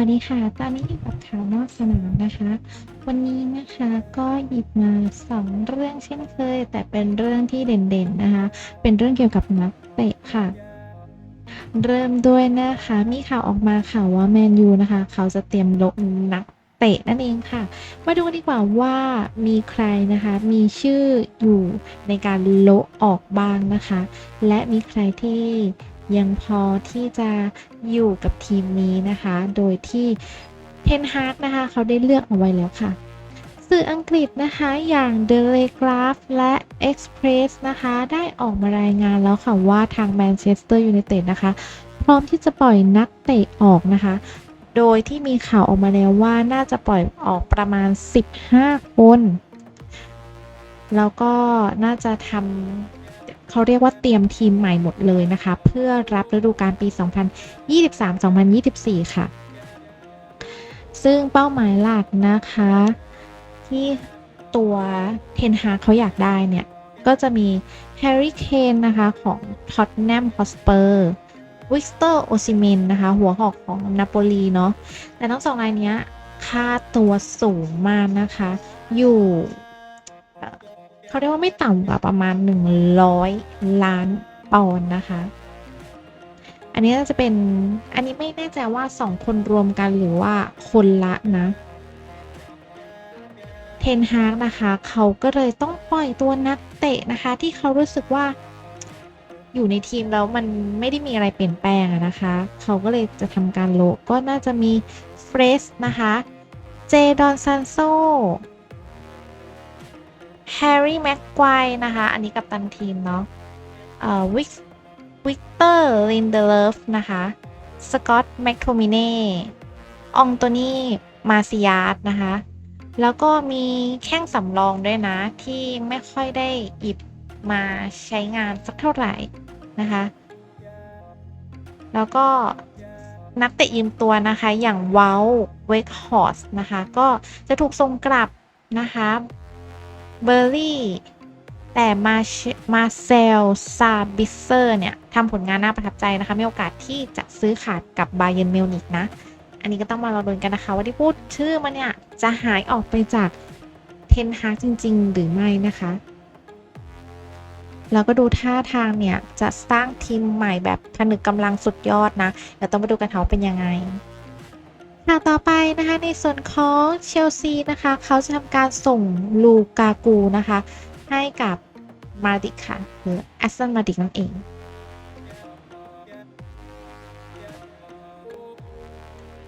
วัสดีค่ะ ตอนนี้อยู่กับข่าวนอกสนามนะคะ วันนี้นะคะก็หยิบมาสองเรื่องเช่นเคย แต่เป็นเรื่องที่เด่นๆนะคะ เป็นเรื่องเกี่ยวกับนักเตะค่ะ เริ่มด้วยนะคะ มีข่าวออกมาค่ะว่าแมนยูนะคะ เขาจะเตรียมลงนักเตะนั่นเองค่ะ มาดูกันดีกว่าว่ามีใครนะคะ มีชื่ออยู่ในการโละออกบ้างนะคะ และมีใครที่ ยังพอที่จะอยู่กับทีมนี้นะคะ โดยที่เทนฮาร์กนะคะ เขาได้เลือกเอาไว้แล้วค่ะ สื่ออังกฤษนะคะอย่าง The Telegraph และ Express นะคะ ได้ออกมารายงานแล้วค่ะว่าทางแมนเชสเตอร์ยูไนเต็ดนะคะ พร้อมที่จะปล่อยนักเตะออกนะคะ โดยที่มีข่าวออกมาแล้วว่าน่าจะปล่อยออกประมาณ 15 คนแล้วก็น่าจะทำ เขาเรียกว่าเตรียมทีมใหม่หมดเลยนะคะ เพื่อรับฤดูกาลปี 2023-2024 ค่ะ ซึ่งเป้าหมายหลักนะคะ ที่ตัวเทนฮาเขาอยากได้เนี่ย ก็จะมีแฮร์รี่เคนนะคะของท็อตแนมฮอสเปอร์วิกเตอร์โอซิเมนนะคะ หัวหอกของนาโปลีเนาะแต่ทั้งสองรายเนี้ยค่าตัวสูงมากนะคะ อยู่ เขาเรียกว่าไม่ต่ำกว่าประมาณ 100 ล้านปอนด์นะคะ อันนี้น่าจะเป็นอันนี้ไม่แน่ใจว่า 2 คนรวมกันหรือว่าคนละนะเทนฮากนะคะเขาก็เลยต้องปล่อยตัวนักเตะนะคะ ที่เขารู้สึกว่าอยู่ในทีมแล้วมันไม่ได้มีอะไรเปลี่ยนแปลงนะคะ เขาก็เลยจะทำการโลก็น่าจะมีเฟรสนะคะ เจดอนซันโซ แฮร์รี่แม็กไกวนะคะ อันนี้กับตันทีมเนาะเอ่อวิกวิกเตอร์ลินเดเลฟนะคะสกอตแมคโทมิเน่อองโตนี่มาซิยาสนะคะ แล้วก็มีแข้งสำรองด้วยนะ ที่ไม่ค่อยได้หยิบมาใช้งานสักเท่าไหร่นะคะ แล้วก็นักเตะยืมตัวนะคะอย่างเวลเวกฮอสนะคะ ก็จะถูกส่งกลับนะคะ เบอร์รี่ แต่มามาเซลซาบิเซอร์เนี่ยทำผลงานน่าประทับใจนะคะ มีโอกาสที่จะซื้อขาดกับบาเยนมิวนิกนะ อันนี้ก็ต้องมารอดูกันนะคะ ว่าที่พูดชื่อมันเนี่ย จะหายออกไปจากเทนฮากจริง ๆ หรือไม่นะคะแล้วก็ดูท่าทางเนี่ย จะสร้างทีมใหม่แบบผนึกกำลังสุดยอดนะ เดี๋ยวต้องมาดูกันเขาเป็นยังไง ข่าวต่อไปนะคะในส่วนของเชลซีนะคะเขาจะทำการส่งลูกากูนะคะให้กับมาดิกค่ะหรือแอสตันมาดิกนั่นเอง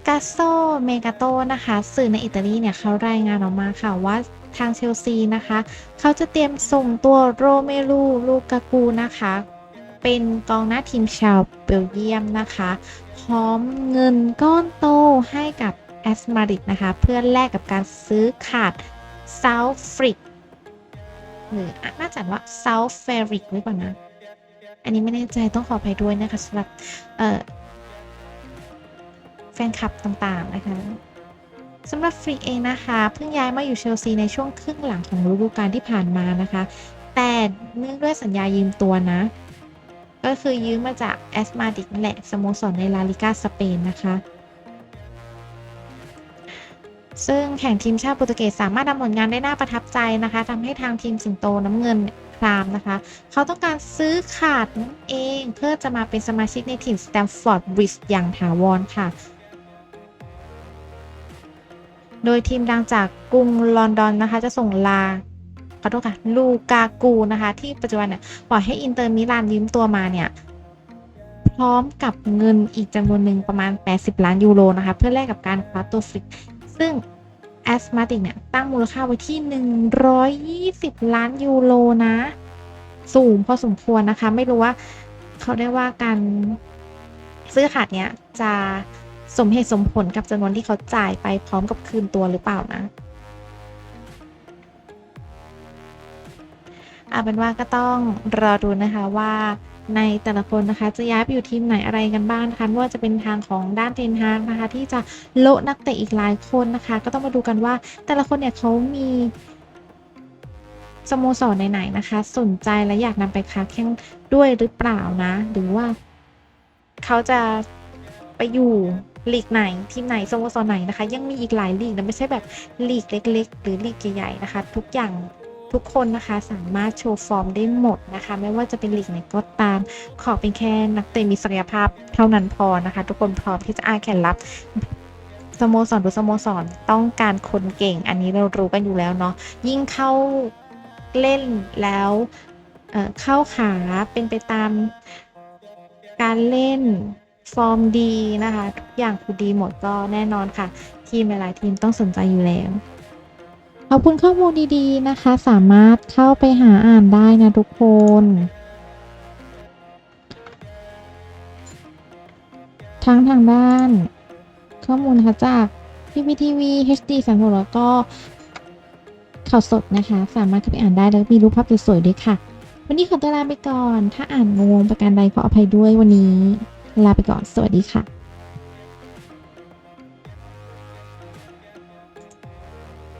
กาโซเมกาโตนะคะสื่อในอิตาลีเนี่ยเขารายงานออกมาค่ะว่าทางเชลซีนะคะ เขาจะเตรียมส่งตัวโรเมลูลูกากูนะคะ เป็นกองหน้าทีมชาวเบลเยียมนะคะ พร้อมเงินก้อนโตให้กับแอสมาริดนะคะ เพื่อแลกกับการซื้อขาดเซาฟริกหรือน่าจะว่าเซาเฟริกหรือเปล่านะ อันนี้ไม่แน่ใจต้องขออภัยด้วยนะคะสำหรับแฟนคลับต่างๆนะคะสำหรับฟรีเองนะคะเพิ่งย้ายมาอยู่เชลซีในช่วงครึ่งหลังของฤดูกาลที่ผ่านมานะคะ แต่เนื่องด้วยสัญญายืมตัวนะ ก็คือยืมมาจากแอสมาดิกนั่นแหละสโมสรในลาลิกาสเปนนะคะ ซึ่งแข่งทีมชาติโปรตุเกสสามารถทำผลงานได้น่าประทับใจนะคะทำให้ทางทีมสิงโตน้ำเงินครามนะคะ เขาต้องการซื้อขาดนั่นเองเพื่อจะมาเป็นสมาชิกในทีมสแตมฟอร์ดบริดจ์อย่างถาวรค่ะ โดยทีมดังจากกรุงลอนดอนนะคะจะส่งลา ขอโทษค่ะลูกากูนะคะ ที่ปัจจุบันเนี่ยปล่อยให้อินเตอร์มิลานยืมตัวมาเนี่ยพร้อมกับเงินอีกจำนวนหนึ่งประมาณ 80 ล้านยูโรนะคะเพื่อแลกกับการคว้าตัวฟริกซึ่งแอสมาติกเนี่ยตั้งมูลค่าไว้ที่ 120 ล้านยูโรนะ สูงพอสมควรนะคะ ไม่รู้ว่าเขาได้ว่าการซื้อขาดเนี้ยจะสมเหตุสมผลกับจำนวนที่เขาจ่ายไปพร้อมกับคืนตัวหรือเปล่านะ เอาเป็นว่าก็ต้องรอดูนะคะว่าในแต่ละคนนะคะจะย้ายไปอยู่ทีมไหนอะไรกันบ้างนะคะว่าจะเป็นทางของด้านเทนฮากนะคะ ที่จะโละนักเตะอีกหลายคนนะคะ ก็ต้องมาดูกันว่าแต่ละคนเนี่ยเขามีสโมสรไหนๆนะคะ สนใจและอยากนำไปค้าแข่งด้วยหรือเปล่านะ หรือว่าเขาจะไปอยู่ลีกไหนทีมไหนสโมสรไหนนะคะ ยังมีอีกหลายลีกนะไม่ใช่แบบลีกเล็ก ๆ หรือลีกใหญ่ๆนะคะ ทุกอย่าง ทุกคนนะคะสามารถโชว์ฟอร์มได้หมดนะคะ ไม่ว่าจะเป็นลีกไหนก็ตาม ขอเป็นแค่นักเตะมีศักยภาพเท่านั้นพอนะคะ ทุกคนพร้อมที่จะอ้าแขนรับสโมสรทุกสโมสรต้องการคนเก่ง อันนี้เรารู้กันอยู่แล้วเนาะยิ่งเข้าเล่นแล้วเเข้าขาเป็นไปตามการเล่นฟอร์มดีนะคะ ทุกอย่างคือดีหมดก็แน่นอนค่ะ ทีมหลายๆทีมต้องสนใจอยู่แล้ว ขอบคุณข้อมูลดีๆนะคะ สามารถเข้าไปหาอ่านได้นะทุกคนทั้งทางด้าน ข้อมูลนะคะจาก PPTV HD 3 6แล้วก็ข่าวสดนะคะ สามารถเข้าไปอ่านได้แล้วมีรูปภาพสวยๆด้วยค่ะ วันนี้ขอตัวลาไปก่อน ถ้าอ่านงงประการใดขออภัยด้วยวันนี้ ลาไปก่อน สวัสดีค่ะ